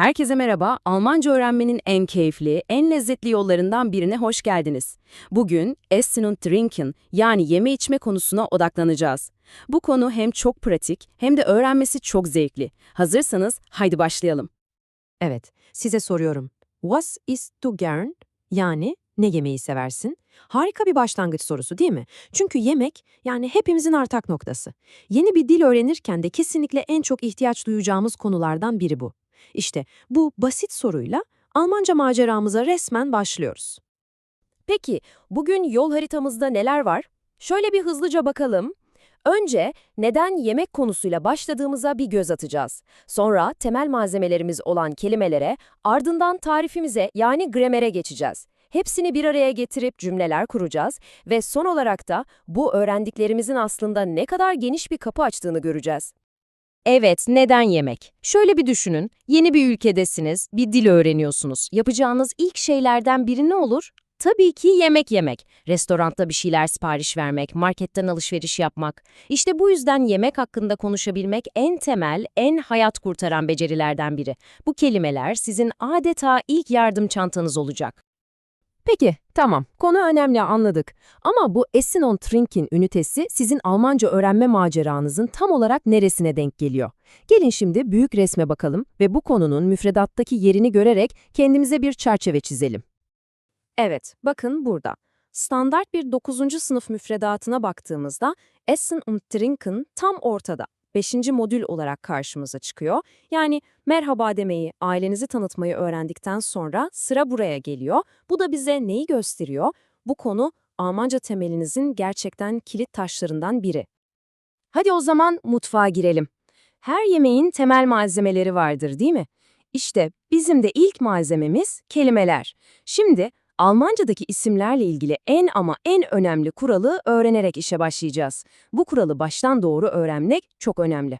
Herkese merhaba. Almanca öğrenmenin en keyifli, en lezzetli yollarından birine hoş geldiniz. Bugün Essen und Trinken yani yeme içme konusuna odaklanacağız. Bu konu hem çok pratik hem de öğrenmesi çok zevkli. Hazırsanız haydi başlayalım. Evet, size soruyorum. Was isst du gern? Yani ne yemeği seversin? Harika bir başlangıç sorusu değil mi? Çünkü yemek yani hepimizin ortak noktası. Yeni bir dil öğrenirken de kesinlikle en çok ihtiyaç duyacağımız konulardan biri bu. İşte bu basit soruyla Almanca maceramıza resmen başlıyoruz. Peki, bugün yol haritamızda neler var? Şöyle bir hızlıca bakalım. Önce neden yemek konusuyla başladığımıza bir göz atacağız. Sonra temel malzemelerimiz olan kelimelere, ardından tarifimize yani gramere geçeceğiz. Hepsini bir araya getirip cümleler kuracağız ve son olarak da bu öğrendiklerimizin aslında ne kadar geniş bir kapı açtığını göreceğiz. Evet, neden yemek? Şöyle bir düşünün, yeni bir ülkedesiniz, bir dil öğreniyorsunuz. Yapacağınız ilk şeylerden biri ne olur? Tabii ki yemek yemek. Restoranda bir şeyler sipariş vermek, marketten alışveriş yapmak. İşte bu yüzden yemek hakkında konuşabilmek en temel, en hayat kurtaran becerilerden biri. Bu kelimeler sizin adeta ilk yardım çantanız olacak. Peki, tamam. Konu önemli anladık. Ama bu Essen und Trinken ünitesi sizin Almanca öğrenme maceranızın tam olarak neresine denk geliyor? Gelin şimdi büyük resme bakalım ve bu konunun müfredattaki yerini görerek kendimize bir çerçeve çizelim. Evet, bakın burada. Standart bir 9. sınıf müfredatına baktığımızda Essen und Trinken tam ortada. 5. modül olarak karşımıza çıkıyor. Yani merhaba demeyi, ailenizi tanıtmayı öğrendikten sonra sıra buraya geliyor. Bu da bize neyi gösteriyor? Bu konu Almanca temelinizin gerçekten kilit taşlarından biri. Hadi o zaman mutfağa girelim. Her yemeğin temel malzemeleri vardır değil mi? İşte bizim de ilk malzememiz kelimeler. Şimdi Almancadaki isimlerle ilgili en ama en önemli kuralı öğrenerek işe başlayacağız. Bu kuralı baştan doğru öğrenmek çok önemli.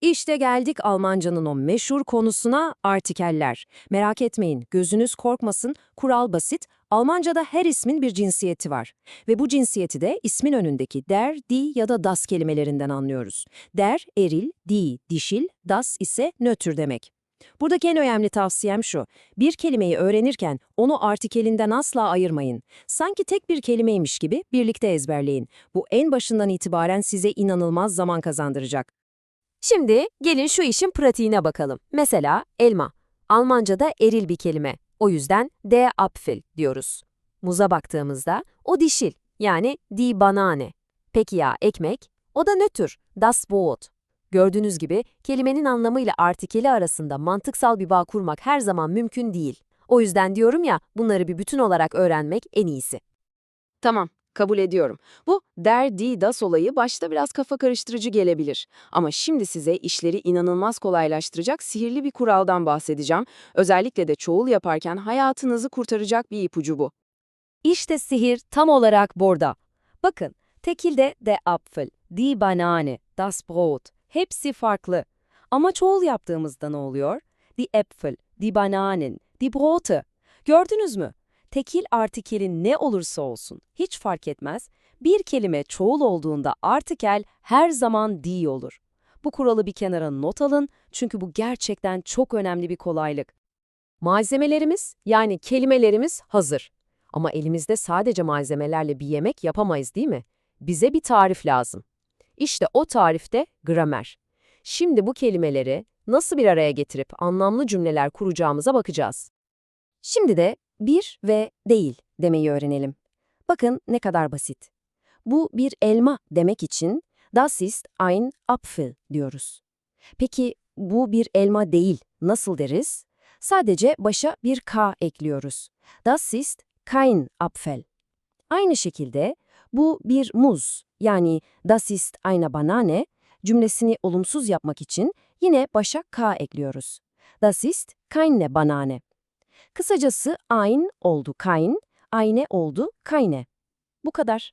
İşte geldik Almancanın o meşhur konusuna artikeller. Merak etmeyin, gözünüz korkmasın, kural basit. Almancada her ismin bir cinsiyeti var. Ve bu cinsiyeti de ismin önündeki der, die ya da das kelimelerinden anlıyoruz. Der, eril, die, dişil, das ise nötr demek. Buradaki en önemli tavsiyem şu. Bir kelimeyi öğrenirken onu artikelinden asla ayırmayın. Sanki tek bir kelimeymiş gibi birlikte ezberleyin. Bu en başından itibaren size inanılmaz zaman kazandıracak. Şimdi gelin şu işin pratiğine bakalım. Mesela elma. Almancada eril bir kelime. O yüzden der Apfel diyoruz. Muza baktığımızda o dişil yani die Banane. Peki ya ekmek? O da nötr, das Brot. Gördüğünüz gibi kelimenin anlamıyla artikeli arasında mantıksal bir bağ kurmak her zaman mümkün değil. O yüzden diyorum ya bunları bir bütün olarak öğrenmek en iyisi. Tamam, kabul ediyorum. Bu der, die, das olayı başta biraz kafa karıştırıcı gelebilir. Ama şimdi size işleri inanılmaz kolaylaştıracak sihirli bir kuraldan bahsedeceğim. Özellikle de çoğul yaparken hayatınızı kurtaracak bir ipucu bu. İşte sihir tam olarak burada. Bakın, tekilde de Apfel, die Banane, das Brot hepsi farklı. Ama çoğul yaptığımızda ne oluyor? Die Äpfel, die Bananen, die Brote. Gördünüz mü? Tekil artikelin ne olursa olsun, hiç fark etmez. Bir kelime çoğul olduğunda artikel her zaman die olur. Bu kuralı bir kenara not alın çünkü bu gerçekten çok önemli bir kolaylık. Malzemelerimiz yani kelimelerimiz hazır. Ama elimizde sadece malzemelerle bir yemek yapamayız değil mi? Bize bir tarif lazım. İşte o tarifte gramer. Şimdi bu kelimeleri nasıl bir araya getirip anlamlı cümleler kuracağımıza bakacağız. Şimdi de bir ve değil demeyi öğrenelim. Bakın ne kadar basit. Bu bir elma demek için das ist ein Apfel diyoruz. Peki bu bir elma değil nasıl deriz? Sadece başa bir k ekliyoruz. Das ist kein Apfel. Aynı şekilde bu bir muz yani das ist eine Banane cümlesini olumsuz yapmak için yine başa k ekliyoruz. Das ist keine Banane. Kısacası ein oldu kein, eine oldu keine. Bu kadar.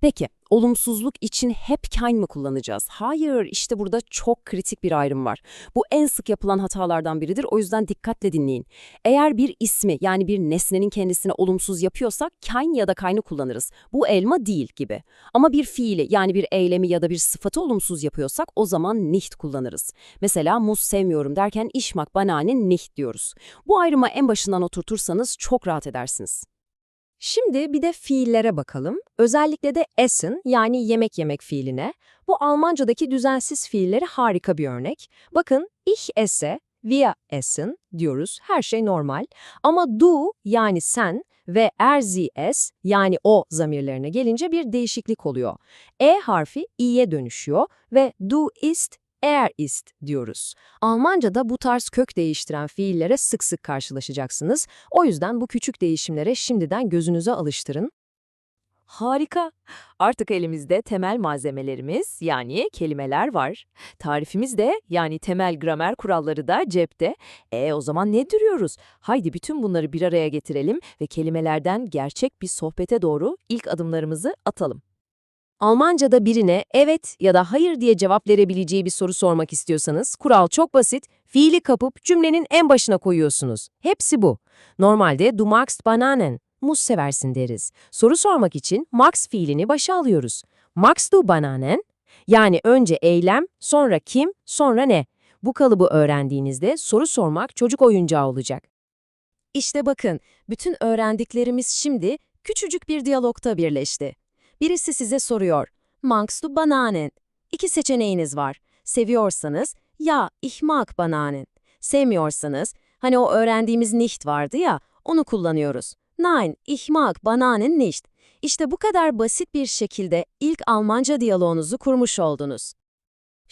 Peki, olumsuzluk için hep kind mı kullanacağız? Hayır, işte burada çok kritik bir ayrım var. Bu en sık yapılan hatalardan biridir, o yüzden dikkatle dinleyin. Eğer bir ismi yani bir nesnenin kendisine olumsuz yapıyorsak kind ya da kind'ı kullanırız. Bu elma değil gibi. Ama bir fiili yani bir eylemi ya da bir sıfatı olumsuz yapıyorsak o zaman nicht kullanırız. Mesela muz sevmiyorum derken işmak banane nicht diyoruz. Bu ayrıma en başından oturtursanız çok rahat edersiniz. Şimdi bir de fiillere bakalım. Özellikle de essen yani yemek yemek fiiline. Bu Almancadaki düzensiz fiilleri harika bir örnek. Bakın ich esse, wir essen diyoruz. Her şey normal. Ama du yani sen ve er sie es yani o zamirlerine gelince bir değişiklik oluyor. E harfi i'ye dönüşüyor ve du ist er ist diyoruz. Almanca'da bu tarz kök değiştiren fiillere sık sık karşılaşacaksınız. O yüzden bu küçük değişimlere şimdiden gözünüze alıştırın. Harika. Artık elimizde temel malzemelerimiz yani kelimeler var. Tarifimiz de yani temel gramer kuralları da cepte. E o zaman ne duruyoruz? Haydi bütün bunları bir araya getirelim ve kelimelerden gerçek bir sohbete doğru ilk adımlarımızı atalım. Almanca'da birine evet ya da hayır diye cevap verebileceği bir soru sormak istiyorsanız kural çok basit. Fiili kapıp cümlenin en başına koyuyorsunuz. Hepsi bu. Normalde du magst Bananen, muz seversin deriz. Soru sormak için max fiilini başa alıyoruz. Magst du Bananen? Yani önce eylem, sonra kim, sonra ne? Bu kalıbı öğrendiğinizde soru sormak çocuk oyuncağı olacak. İşte bakın, bütün öğrendiklerimiz şimdi küçücük bir diyalogta birleşti. Birisi size soruyor. Magst du Bananen? İki seçeneğiniz var. Seviyorsanız ya ich mag Bananen. Sevmiyorsanız hani o öğrendiğimiz nicht vardı ya onu kullanıyoruz. Nein, ich mag Bananen nicht. İşte bu kadar basit bir şekilde ilk Almanca diyaloğunuzu kurmuş oldunuz.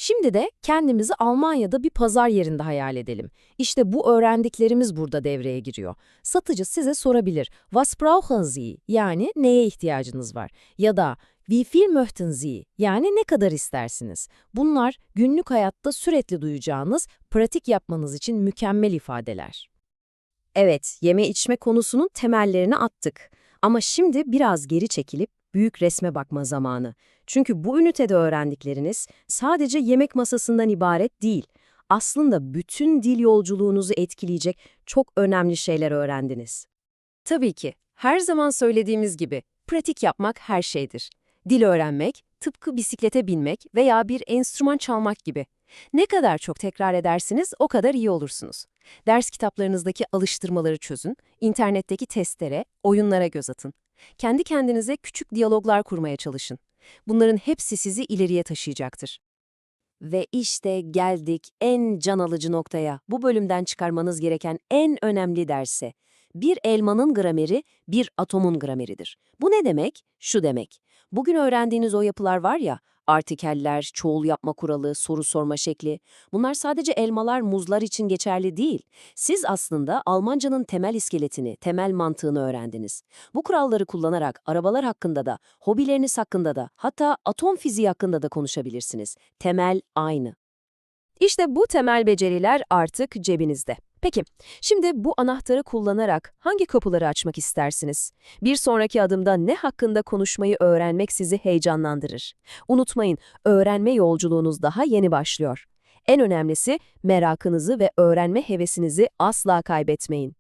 Şimdi de kendimizi Almanya'da bir pazar yerinde hayal edelim. İşte bu öğrendiklerimiz burada devreye giriyor. Satıcı size sorabilir. Was brauchen Sie? Yani neye ihtiyacınız var? Ya da Wie viel möchten Sie? Yani ne kadar istersiniz? Bunlar günlük hayatta sürekli duyacağınız, pratik yapmanız için mükemmel ifadeler. Evet, yeme içme konusunun temellerini attık. Ama şimdi biraz geri çekilip büyük resme bakma zamanı. Çünkü bu ünitede öğrendikleriniz sadece yemek masasından ibaret değil. Aslında bütün dil yolculuğunuzu etkileyecek çok önemli şeyler öğrendiniz. Tabii ki, her zaman söylediğimiz gibi pratik yapmak her şeydir. Dil öğrenmek, tıpkı bisiklete binmek veya bir enstrüman çalmak gibi. Ne kadar çok tekrar edersiniz o kadar iyi olursunuz. Ders kitaplarınızdaki alıştırmaları çözün, internetteki testlere, oyunlara göz atın. Kendi kendinize küçük diyaloglar kurmaya çalışın. Bunların hepsi sizi ileriye taşıyacaktır. Ve işte geldik en can alıcı noktaya. Bu bölümden çıkarmanız gereken en önemli derse. Bir elmanın grameri, bir atomun grameridir. Bu ne demek? Şu demek. Bugün öğrendiğiniz o yapılar var ya, artikeller, çoğul yapma kuralı, soru sorma şekli. Bunlar sadece elmalar, muzlar için geçerli değil. Siz aslında Almancanın temel iskeletini, temel mantığını öğrendiniz. Bu kuralları kullanarak arabalar hakkında da, hobileriniz hakkında da, hatta atom fiziği hakkında da konuşabilirsiniz. Temel aynı. İşte bu temel beceriler artık cebinizde. Peki, şimdi bu anahtarı kullanarak hangi kapıları açmak istersiniz? Bir sonraki adımda ne hakkında konuşmayı öğrenmek sizi heyecanlandırır? Unutmayın, öğrenme yolculuğunuz daha yeni başlıyor. En önemlisi merakınızı ve öğrenme hevesinizi asla kaybetmeyin.